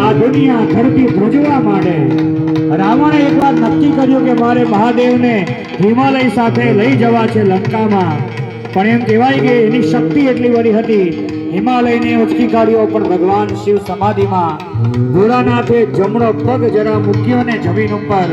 આ દુનિયા ધરતી ધ્રુજવા માંડે. રાવણે એકવાર નક્કી કર્યું કે મારે મહાદેવને હિમાલય સાથે લઈ જવા છે લંકામાં. પણ એમ કહેવાય કે એની શક્તિ એટલી બધી હતી હિમાલયને ઉચકી કાઢ્યો પણ ભગવાન શિવ સમાધિમાં. ભોળાનાથે જમણો પગ જરા મૂક્યો ને જમીન ઉપર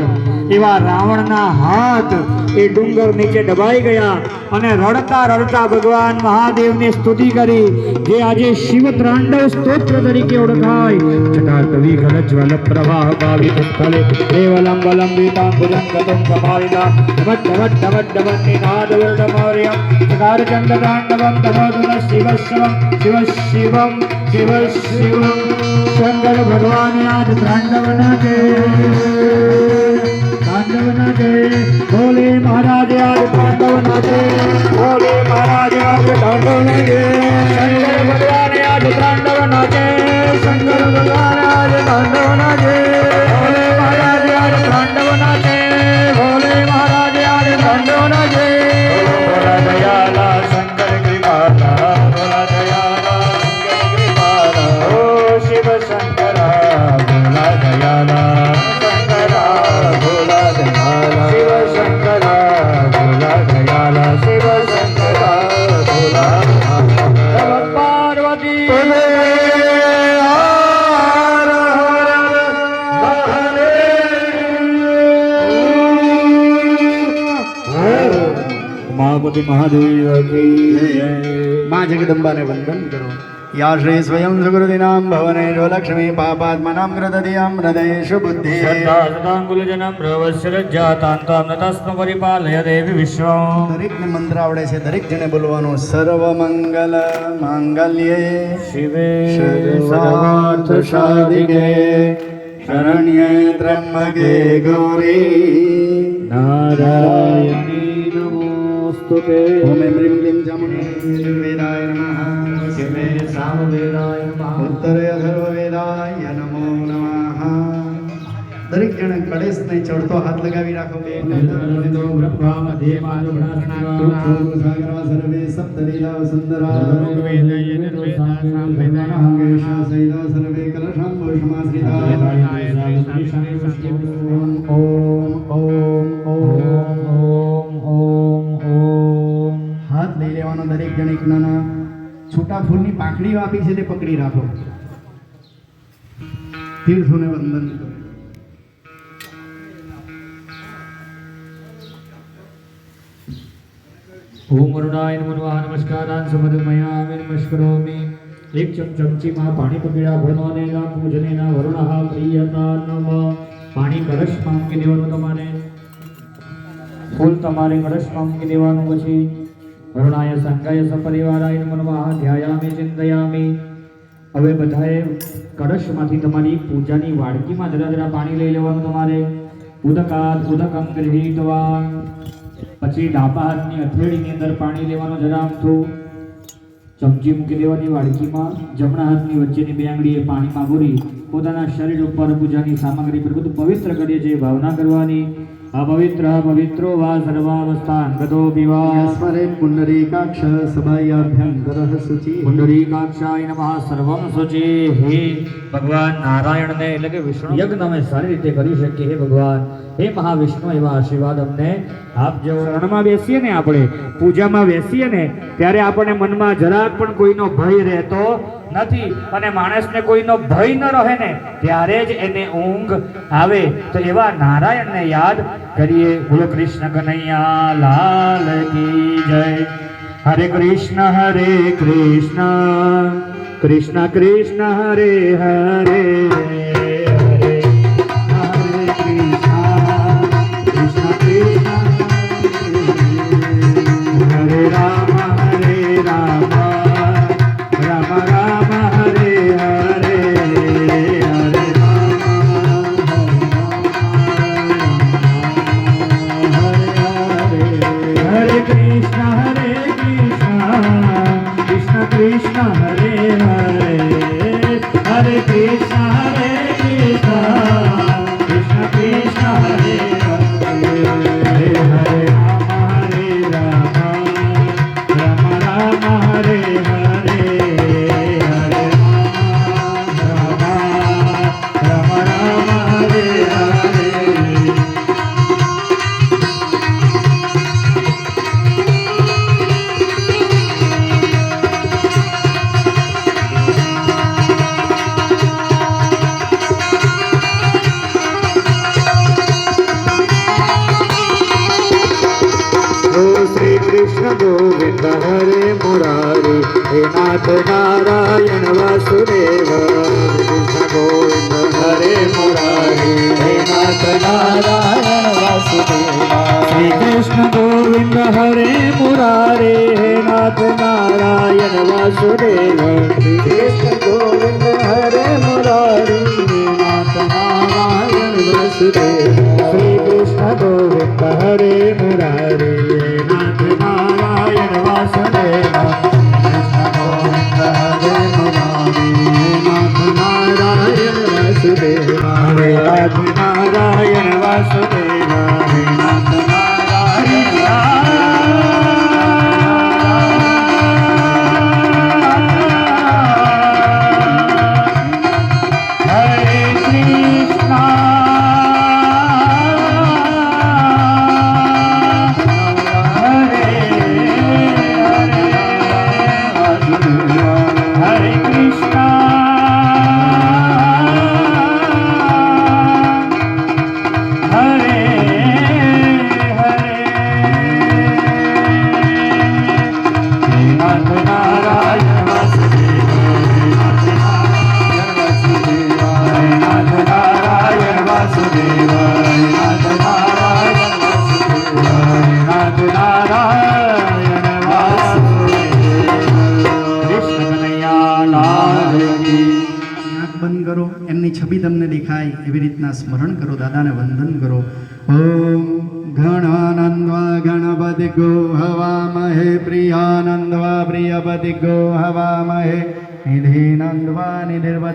એવા રાવણના હાથ એ ડુંગર નીચે દબાઈ ગયા અને રડતા રડતા ભગવાન મહાદેવની સ્તુતિ કરી જે આજે શિવ ત્રાંડવ સ્તોત્ર તરીકે ઓળખાય. જટા કવિ ઘન પ્રવાહ ભાવિ સ્થળે દેવલમ વલમ વિતામ ભુજંગ ગતમ કપાલિતા વડ વડ વડ વડ નિનાદ વર્ણમૌર્યમ ચકાર ચંદ્ર તાંડવમ તમોદુન શિવ શિવમ શિવ શિવમ શિવ શિવમ શંકર ભગવાન આજ ત્રાંડવ નાચે તાંડવ નાચે ભોલે મહારાજ આજ તાંડવ નાચે ભોલે મહારાજ આજ તાંડવ નાચે શંકર ભગવાન આજ તાંડવ નાચે શંકર ભગવાન આજ તાંડવ નાચે માં જગદંબાને વંદન કરો યા શ્રી સ્વયં સુકૃતિનામ ભવને જો લક્ષ્મી પાપાત્મનામ કૃતધિયામ હૃદયેષુ બુદ્ધિ સદાંગુલજનમ પ્રવશ્રજાતાંતામનતસ્મ પરિપાલય દેવી વિશ્વમ દરેકને મંત્ર આવડે છે દરેક જણે બોલવાનું સર્વમંગલ માંગલ્યે શિવે સર્વાર્થ સાધિકે શરણ્યે ત્રંબકે ગૌરી નારાયણી નમોસ્તુતે ઓમ એમ રીમ ક્લીમ नमः। शिवे सामवेदाय નમઃ ઉત્તરે અથર્વવેદાય નમો નમઃ દરેક જણે કળેશને ચડતો હાથ લગાવી રાખો બે સર્વે સપ્તલીલા સુંદરા સર્વે કલશાંબો સમાશ્રિતા ઓમ ઓમ જણ નાના છોટા ફૂલની પાંખડીઓ આપી છે તે પકડી રાખો. તીર્થોને વંદન કરો. ઓમ અરુણાય નમો નમઃ નમસ્કારાન સમદમયામિ નમસ્કરોમિ. એક ચમ ચમચીમાં પાણી પકડ્યા ભણવાનેના પૂજનેના વરુણઃ, પ્રિયતા, નમ. પાણી કળશ મૂકી દેવાનું તમારે. ફૂલ તમારે કળશ મૂકી દેવાનું પછી વરુણાય સંગાય સપરિવારાય નમઃ ધ્યાયામિ, ચિંતયામિ. હવે બધાએ કળશમાંથી તમારી પૂજાની વાડકીમાં જરા જરા પાણી લઈ લેવાનું તમારે. ઉદકાત, ઉદકમ ગૃહીતવા પછી ડાબા હાથની અથેળીની અંદર પાણી લેવાનું જરા આમથું ચમચી મૂકી દેવાની વાડકીમાં. જમણા હાથની વચ્ચેની બે આંગળીએ પાણીમાં બોરી પોતાના શરીર ઉપર પૂજાની સામગ્રી પર બધું પવિત્ર કરીએ છીએ, ભાવના કરવાની. અપવિત્ર પવિત્રો વા સર્વાવસ્થાન ગતો પીવા સ્મરે પુંડરીકાક્ષ સભાયાભ્યંતરઃ શુચિ પુંડરીકાક્ષાય નમઃ સર્વમ શુચિ હે ભગવાન નારાયણને એટલે કે વિષ્ણુ યજ્ઞ અમે સારી રીતે કરી શકીએ હે ભગવાન હે મહાવિષ્ણુ એવા આશીર્વાદ અમને આપજો શરણમાં બેસીએ ને આપણે પૂજામાં બેસીએ ને ત્યારે આપણને મનમાં જરાક પણ કોઈનો ભય રહેતો નથી. અને માણસને કોઈનો ભય ન રહે ને, ત્યારે જ એને ઊંઘ આવે. તો એવા નારાયણને યાદ કરીએ. બોલો કૃષ્ણ કનૈયા, લાલ કી જય. હરે કૃષ્ણ હરે કૃષ્ણ. કૃષ્ણ કૃષ્ણ, હરે હરે.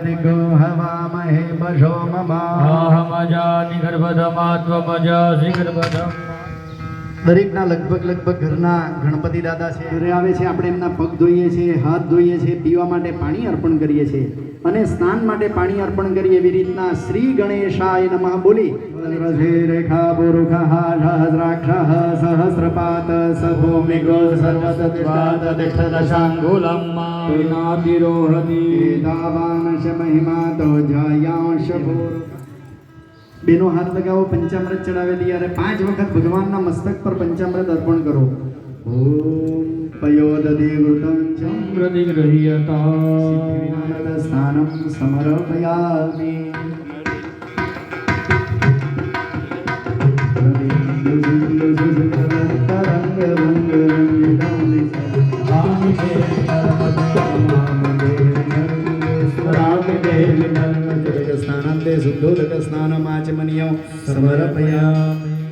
નિધિર્પતિ ગો હવામહે બશો મમા અહમજાનિ ગર્ભધમ દરેકના લગભગ લગભગ ઘરના ગણપતિ દાદા છે ઘરે આવે છે આપણે એમના પગ ધોઈએ છીએ હાથ ધોઈએ છીએ પીવા માટે પાણી અર્પણ કરીએ છીએ. અને સ્નાન માટે પાણી અર્પણ કરીએ એવી રીતના શ્રી ગણેશાય નમઃ બોલી રેખા પુરુષ સહસ્રાક્ષ સહસ્રપાત સભૂમિગો સર્વતત્વાદક્ષદશાંગુલમ્માતિરોહતિ મહિમા તો જયાંશ બેનો હાથ લગાવો પંચામૃત ચડાવે ત્યારે પાંચ વખત ભગવાનના મસ્તક પર પંચામૃત અર્પણ કરો ઓમ પયોદધિ વૃતમ સિદ્ધિવિનાયક સ્થાનમ સમર્પયામિ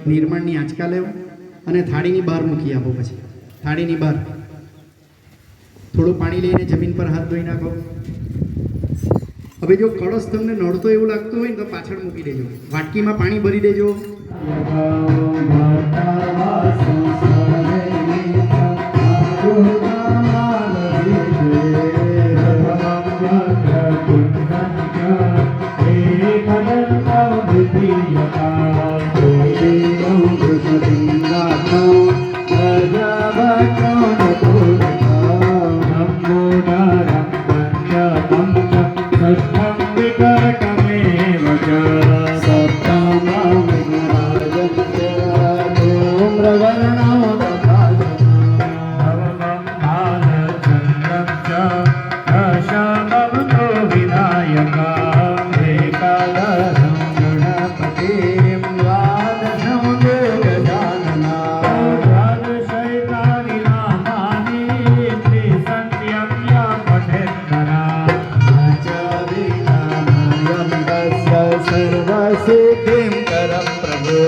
નિર્મળની આંચકા લેવો અને થાળીની બહાર મૂકી આપો પછી થાળીની બહાર થોડું પાણી લઈને જમીન પર હાથ ધોઈ નાખો હવે જો કળશ તમને નડતો એવું લાગતું હોય ને તો પાછળ મૂકી દેજો। વાટકીમાં પાણી ભરી દેજો। life. सिद्धिं करं प्रभो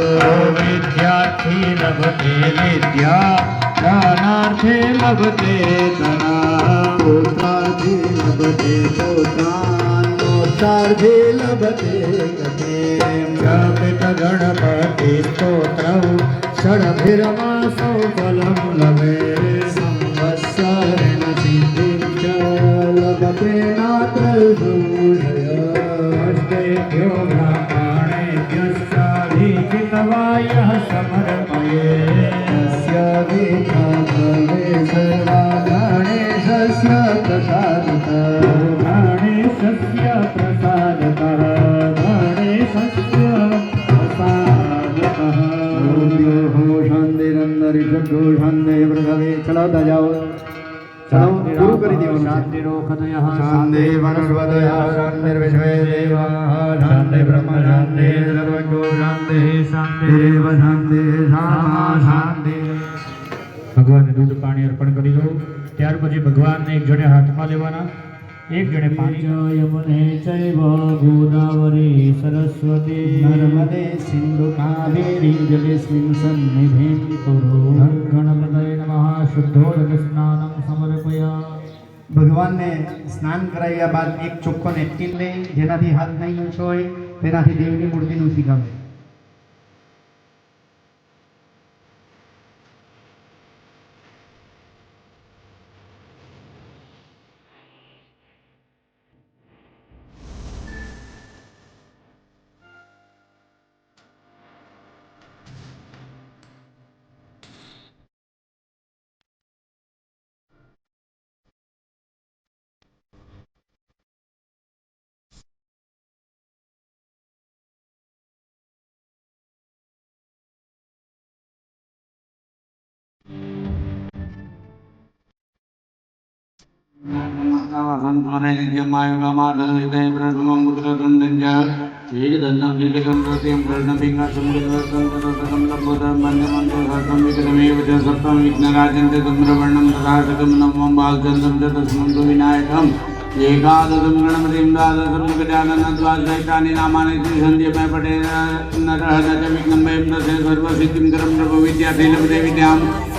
विद्यार्थी लभते विद्या विद्यानार्थे लभते धना तनाभते तो दाने लभते गतिं। गणपति स्तोत्रौ षडभिरमासौ फलं लभे। ચલાવતા જાઓ પૂરું કરી દેવાનું છે. શાંતિરોખદયઃ શાંતિ વનસ્પતય શાંતિર્વિશ્વે દેવાઃ શાંતિ બ્રહ્મ શાંતિ સર્વજો ભગવાનને દૂધ પાણી અર્પણ કરી દો ત્યાર પછી ભગવાનને એક જણે હાથમાં લેવાના એક જણે પાણી. યમને ચૈવ ગોદાવરી સરસ્વતી. નર્મદે સિંધુ કાવેરી જલેસ્મિન સન્નિધિં કુરુ. ગણપતય નમઃ શુદ્ધોદક સ્નાનમ સમર્પયા. ભગવાનને સ્નાન કરાવ્યા બાદ એક ચોખ્ખો નેપકિન લઈ જેનાથી હાથ નહીં ઊંચો હોય તેનાથી દેવની મૂર્તિનું શીખાવે विनायकम् एकादशं गणपतिं द्वादशं गजाननं द्वादशैतानि नामानि त्रिसन्ध्यमय पटे नरः न च विघ्नं वयं दशे सर्वसिद्धिं करं प्रभो विद्याधीलपते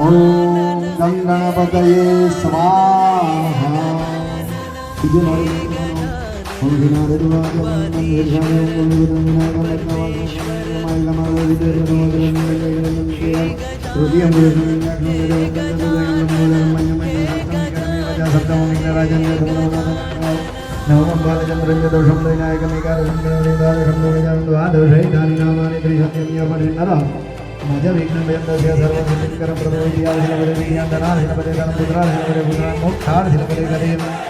ઓમ ગં ગણપતયે સ્વાહા બીજું મારું ઓમ વિનારે દ્વારકમ નિર્જામે ઓમ વિનારે વિનારે નવમ બાલચંદ્ર મજ વિઘ્નભયં દસ્ય સર્વસિદ્ધિકરં પ્રભો વિદ્યાધિપતિ વિદ્યાધનાધિપતિ ધનપુત્રાધિપતિ પુત્રાન મોક્ષાધિપતિ ગરીબ જપિત ગણપતિ સ્તોત્રમ ધડ